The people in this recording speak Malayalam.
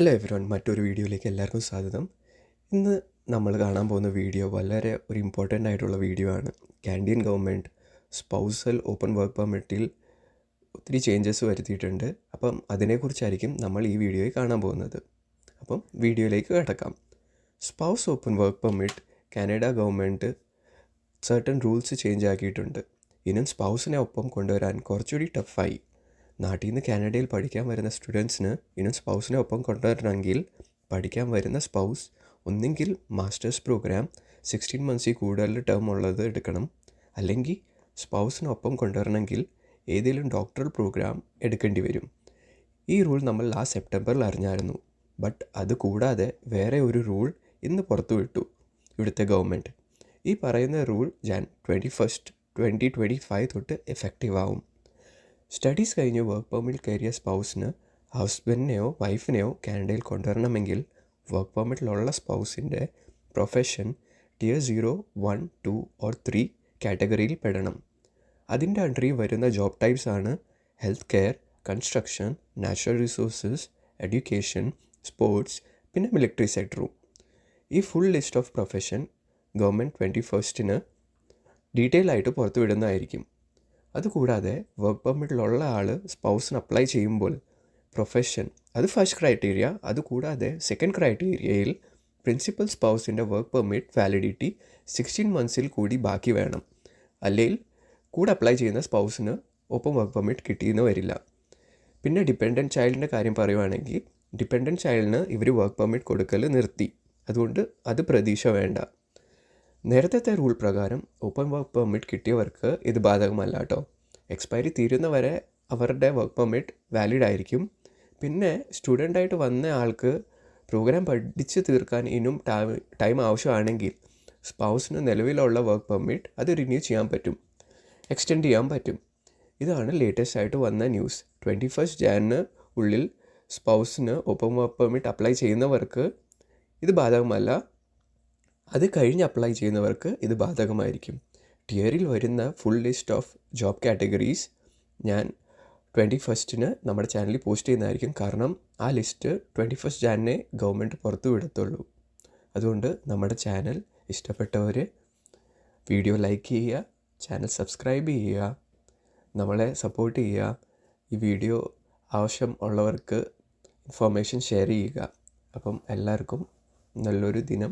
ഹലോ എവരോൺ മറ്റൊരു വീഡിയോയിലേക്ക് എല്ലാവർക്കും സ്വാഗതം. ഇന്ന് നമ്മൾ കാണാൻ പോകുന്ന വീഡിയോ വളരെ ഒരു ഇമ്പോർട്ടന്റ് ആയിട്ടുള്ള വീഡിയോ ആണ്. Canadian government spousal open work പെർമിറ്റിൽ ഒത്തിരി ചേഞ്ചസ് വരുത്തിയിട്ടുണ്ട്. അപ്പം അതിനെക്കുറിച്ചായിരിക്കും നമ്മൾ ഈ വീഡിയോയിൽ കാണാൻ പോകുന്നത്. അപ്പം വീഡിയോയിലേക്ക് കിടക്കാം. Spouse open work permit Canada government certain rules change ആക്കിയിട്ടുണ്ട്. ഇനും സ്പൗസിനെ ഒപ്പം കൊണ്ടുവരാൻ കുറച്ചുകൂടി ടഫായി നാട്ടിൽ നിന്ന് കാനഡയിൽ പഠിക്കാൻ വരുന്ന സ്റ്റുഡൻസിന് ഇനി സ്പൗസിനെ ഒപ്പം കൊണ്ടുവരണമെങ്കിൽ പഠിക്കാൻ വരുന്ന സ്പൗസ് ഒന്നെങ്കിൽ മാസ്റ്റേഴ്സ് പ്രോഗ്രാം സിക്സ്റ്റീൻ മന്ത്സിൽ കൂടുതൽ ടേം ഉള്ളത് എടുക്കണം. അല്ലെങ്കിൽ സ്പൗസിനൊപ്പം കൊണ്ടുവരണമെങ്കിൽ ഏതെങ്കിലും ഡോക്ടറൽ പ്രോഗ്രാം എടുക്കേണ്ടി വരും. ഈ റൂൾ നമ്മൾ ലാസ്റ്റ് സെപ്റ്റംബറിൽ അറിഞ്ഞായിരുന്നു. ബട്ട് അത് കൂടാതെ വേറെ ഒരു റൂൾ ഇന്ന് പുറത്തുവിട്ടു ഇവിടുത്തെ ഗവൺമെന്റ് ഈ പറയുന്ന rule Jan twenty first twenty twenty five തൊട്ട് എഫക്റ്റീവ് ആവും. സ്റ്റഡീസ് കഴിഞ്ഞ് വർക്ക് പെർമിറ്റ് കയറിയ സ്പൗസിന് ഹസ്ബൻഡിനെയോ വൈഫിനെയോ കാനഡയിൽ കൊണ്ടുവരണമെങ്കിൽ വർക്ക് പെർമിറ്റിലുള്ള സ്പൗസിന്റെ profession tier zero one two or three കാറ്റഗറിയിൽ പെടണം. അതിന്റെ അണ്ടറിൽ വരുന്ന ജോബ് ടൈപ്സ് ആണ് health care construction natural resources education sports പിന്നെ മിലിറ്ററി സെക്ടറും ഈ full list of profession government twenty ഫസ്റ്റിന് detail ആയിട്ട് പുറത്തുവിടുന്നതായിരിക്കും. അതുകൂടാതെ വർക്ക് പെർമിറ്റിലുള്ള ആൾ സ്പൗസിന് അപ്ലൈ ചെയ്യുമ്പോൾ പ്രൊഫഷൻ അത് ഫസ്റ്റ് ക്രൈറ്റീരിയ അതുകൂടാതെ സെക്കൻഡ് ക്രൈറ്റീരിയയിൽ പ്രിൻസിപ്പൽ സ്പൗസിന്റെ വർക്ക് പെർമിറ്റ് വാലിഡിറ്റി സിക്സ്റ്റീൻ മന്ത്സിൽ കൂടി ബാക്കി വേണം. അല്ലെങ്കിൽ കൂടെ അപ്ലൈ ചെയ്യുന്ന സ്പൗസിന് ഒപ്പം വർക്ക് പെർമിറ്റ് കിട്ടിയെന്ന് വരില്ല. പിന്നെ ഡിപ്പെൻഡന്റ് ചൈൽഡിന്റെ കാര്യം പറയുവാണെങ്കിൽ ഡിപ്പെൻഡന്റ് ചൈൽഡിന് ഇവർ വർക്ക് പെർമിറ്റ് കൊടുക്കൽ നിർത്തി. അതുകൊണ്ട് അത് പ്രതീക്ഷ വേണ്ട. നേരത്തെ റൂൾ പ്രകാരം ഓപ്പൺ വർക്ക് പെർമിറ്റ് കിട്ടിയവർക്ക് ഇത് ബാധകമല്ല കേട്ടോ. എക്സ്പയറി തീരുന്നവരെ അവരുടെ വർക്ക് പെർമിറ്റ് വാലിഡ് ആയിരിക്കും. പിന്നെ സ്റ്റുഡന്റായിട്ട് വന്ന ആൾക്ക് പ്രോഗ്രാം പഠിച്ച് തീർക്കാൻ ഇനിയും ടൈം ആവശ്യമാണെങ്കിൽ സ്പൗസിന് നിലവിലുള്ള വർക്ക് പെർമിറ്റ് അത് റിന്യൂ ചെയ്യാൻ പറ്റും. എക്സ്റ്റെൻഡ് ചെയ്യാൻ പറ്റും. ഇതാണ് ലേറ്റസ്റ്റ് ആയിട്ട് വന്ന ന്യൂസ് ട്വന്റി ഫസ്റ്റ് ജാനിന് ഉള്ളിൽ സ്പൗസിന് ഓപ്പൺ വർക്ക് പെർമിറ്റ് അപ്ലൈ ചെയ്യുന്നവർക്ക് ഇത് ബാധകമല്ല. അത് കഴിഞ്ഞ് അപ്ലൈ ചെയ്യുന്നവർക്ക് ഇത് ബാധകമായിരിക്കും. ടിയറിൽ വരുന്ന full list of job categories ഞാൻ ട്വന്റി ഫസ്റ്റിന് നമ്മുടെ ചാനലിൽ പോസ്റ്റ് ചെയ്യുന്നതായിരിക്കും. കാരണം ആ ലിസ്റ്റ് ട്വന്റി ഫസ്റ്റ് ജാനിനെ ഗവൺമെന്റ് പുറത്തു വിടത്തുള്ളൂ. അതുകൊണ്ട് നമ്മുടെ ചാനൽ ഇഷ്ടപ്പെട്ടവർ വീഡിയോ ലൈക്ക് ചെയ്യുക ചാനൽ സബ്സ്ക്രൈബ് ചെയ്യുക നമ്മളെ സപ്പോർട്ട് ചെയ്യുക ഈ വീഡിയോ ആവശ്യം ഉള്ളവർക്ക് ഇൻഫോർമേഷൻ ഷെയർ ചെയ്യുക. അപ്പം എല്ലാവർക്കും നല്ലൊരു ദിനം.